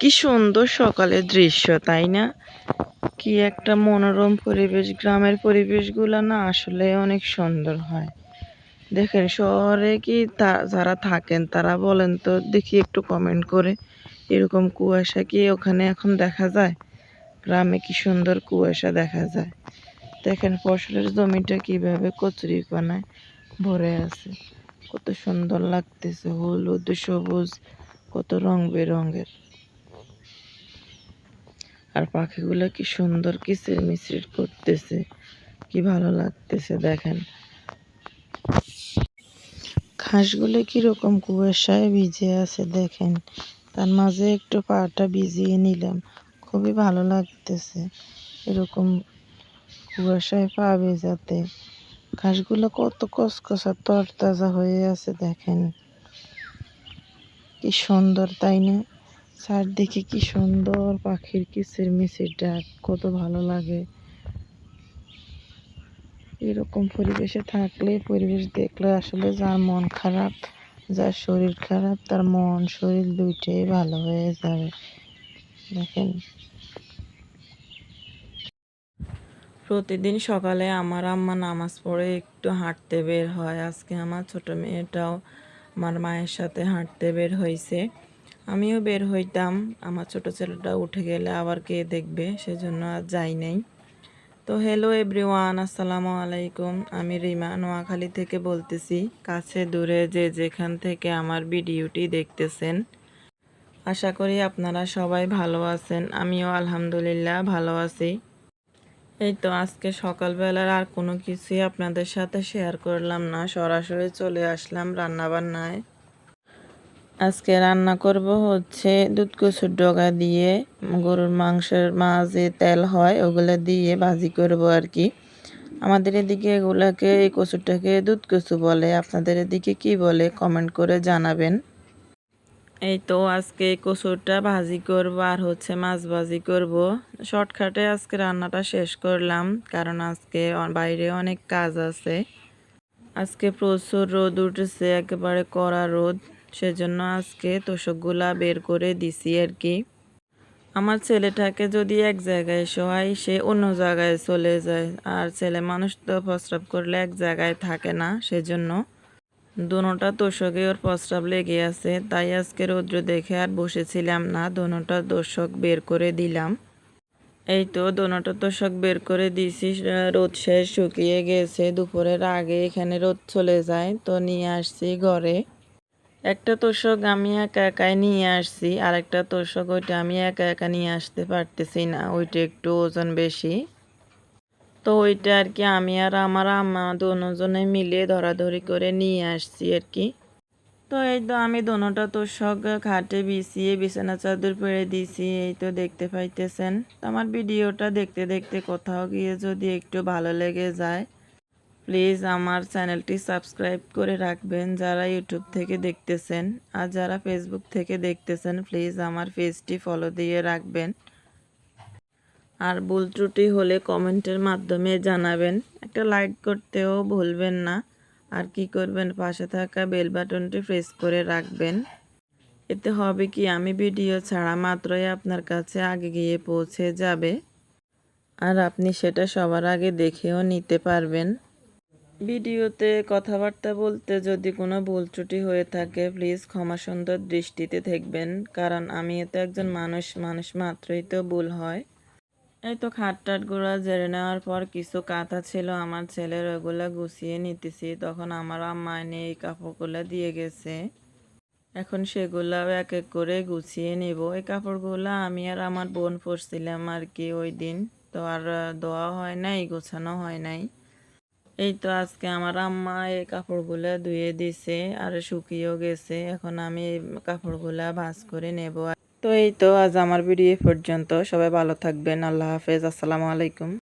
কি সুন্দর সকালের দৃশ্য, তাই না? কি একটা মনোরম পরিবেশ, গ্রামের পরিবেশগুলো না আসলে অনেক সুন্দর হয়। দেখেন, শহরে কি যারা থাকেন তারা বলেন তো, দেখি একটু কমেন্ট করে, এরকম কুয়াশা কি ওখানে এখন দেখা যায়? গ্রামে কি সুন্দর কুয়াশা দেখা যায়? দেখেন, ফসলের জমিটা কীভাবে কচুরি পানায় ভরে আছে। কত সুন্দর লাগতেছে, হলুদ, সবুজ, কত রং বেরঙের। আর পাখিগুলো কি সুন্দর কিচির মিচির করতেছে, কি ভালো লাগতেছে দেখেন। ঘাসগুলো কীরকম কুয়াশায় ভিজে আছে দেখেন, তার মাঝে একটু পাটা ভিজিয়ে নিলাম, খুবই ভালো লাগতেছে এরকম কুয়াশায় পা ভেজাতে। ঘাসগুলো কত কসকসা তরতাজা হয়ে আছে দেখেন, কি সুন্দর তাই না? চারদিকে কি সুন্দর পাখির কিচির মিচির ডাক, কত ভালো লাগে। এরকম পরিবেশে থাকলে, পরিবেশ দেখলে আসলে যার মন খারাপ, যার শরীর খারাপ, তার মন, শরীর দুইটাই ভালো হয়ে যাবে। দেখেন। প্রতিদিন সকালে আমার আম্মা নামাজ পড়ে একটু হাঁটতে বের হয়। আজকে আমার ছোট মেয়েটাও আমার মায়ের সাথে হাঁটতে বের হয়েছে। আমিও বের হইতাম। আমার ছোট ছেলেটা উঠে গেলে আবার কে দেখবে, সেজন্য আর যাই নাই। তো হ্যালো এভরিওয়ান আসসালামু আলাইকুম। আমি রিমা নোয়াখালী থেকে বলতেছি, কাছে, দূরে, যে যেখান থেকে আমার ভিডিওটি দেখতেছেন, আশা করি আপনারা সবাই ভালো আছেন। আমিও আলহামদুলিল্লাহ ভালো আছি। এই তো আজকে সকালবেলার আর কোনো কিছুই আপনাদের সাথে শেয়ার করলাম না। সরাসরি চলে আসলাম রান্নাবান্নায়। আজকে রান্না করব হচ্ছে দুধ কচুর ডগা দিয়ে, গরুর মাংসের মাঝে তেল হয় ওগুলো দিয়ে ভাজি করব আর কি। আমাদের এদিকে এগুলাকে এই কচুরটাকে দুধ কচু বলে। আপনাদের এদিকে কি বলে কমেন্ট করে জানাবেন। এই তো আজকে এই কচুরটা ভাজি করব আর হচ্ছে মাছ ভাজি করব। শর্টকাটে আজকে রান্নাটা শেষ করলাম, কারণ আজকে বাইরে অনেক কাজ আছে। আজকে প্রচুর রোদ উঠেছে, একেবারে কড়া রোদ। সেজন্য আজকে তোষকগুলা বের করে দিছি আর কি। আমার ছেলেটাকে যদি এক জায়গায় শোয়াই, সে অন্য জায়গায় চলে যায়। আর ছেলে মানুষ তো প্রস্রাব করলে এক জায়গায় থাকে না, সেজন্য দোনোটা তোষকে ওর প্রস্রাব লেগে আছে। তাই আজকে রৌদ্র দেখে আর বসেছিলাম না, দোনোটা তোষক বের করে দিলাম। এই তো দোনোটা তোষক বের করে দিয়েছি রোদ শেষ শুকিয়ে গেছে, দুপুরের আগে এখানে রোদ চলে যায়। তো নিয়ে আসছি ঘরে। একটা তোষক আমি একা একাই নিয়ে আসছি আর একটা তোষক ওইটা আমি একা একা নিয়ে আসতে পারতেছি না, ওইটা একটু ওজন বেশি। তো ওইটা আর কি আমি আর আমার আম্মা দুজনে মিলে ধরাধরি করে নিয়ে আসছি আর কি। তো এই তো আমি দোনোটা তোষক খাটে বিছিয়ে বিছানা চাদর পেরে দিয়েছি এই তো দেখতে পাইতেছেন। আমার ভিডিওটা দেখতে দেখতে কোথাও গিয়ে যদি একটু ভালো লেগে যায় প্লিজ আমার চ্যানেলটি সাবস্ক্রাইব করে রাখবেন যারা ইউটিউব থেকে দেখতেছেন আর যারা ফেসবুক থেকে দেখতেছেন, প্লিজ আমার পেজটি ফলো দিয়ে রাখবেন। আর ভুল ত্রুটি হলে কমেন্টের মাধ্যমে জানাবেন। একটা লাইক করতেও ভুলবেন না। আর কি করবেন? পাশে থাকা বেল বাটনটি প্রেস করে রাখবেন। এতে হবে কি? আমি ভিডিও ছাড়া মাত্রই আপনার কাছে আগে গিয়ে পৌঁছে যাবে। আর আপনি সেটা সবার আগে দেখেও নিতে পারবেন। ভিডিওতে কথাবার্তা বলতে যদি কোনো ভুল ত্রুটি হয়ে থাকে প্লিজ ক্ষমা সুন্দর দৃষ্টিতে দেখবেন, কারণ আমি তো একজন মানুষ মানুষ মাত্রই তো ভুল হয়। এই তো খাট টাটগুলো জেরে নেওয়ার পর কিছু কাঁথা ছিল আমার ছেলের, ওগুলো গুছিয়ে নিতেছি, তখন আমার আম্মা এনে এই কাপড়গুলো দিয়ে গেছে। এখন সেগুলাও এক এক করে গুছিয়ে নেব। এই কাপড়গুলো আমি আর আমার বোন পরছিলাম আর কি ওই দিন, তো আর ধোয়া হয় নাই, গোছানো হয় নাই। এই তো আজকে আমার আম্মা এই কাপড়গুলো ধুয়ে দিছে আর শুকিয়েও গেছে। এখন আমি কাপড়গুলো ভাঁজ করে নেব। তো এই তো আজ আমার ভিডিও পর্যন্ত। সবাই ভালো থাকবেন। আল্লাহ হাফেজ। আসসালামু আলাইকুম।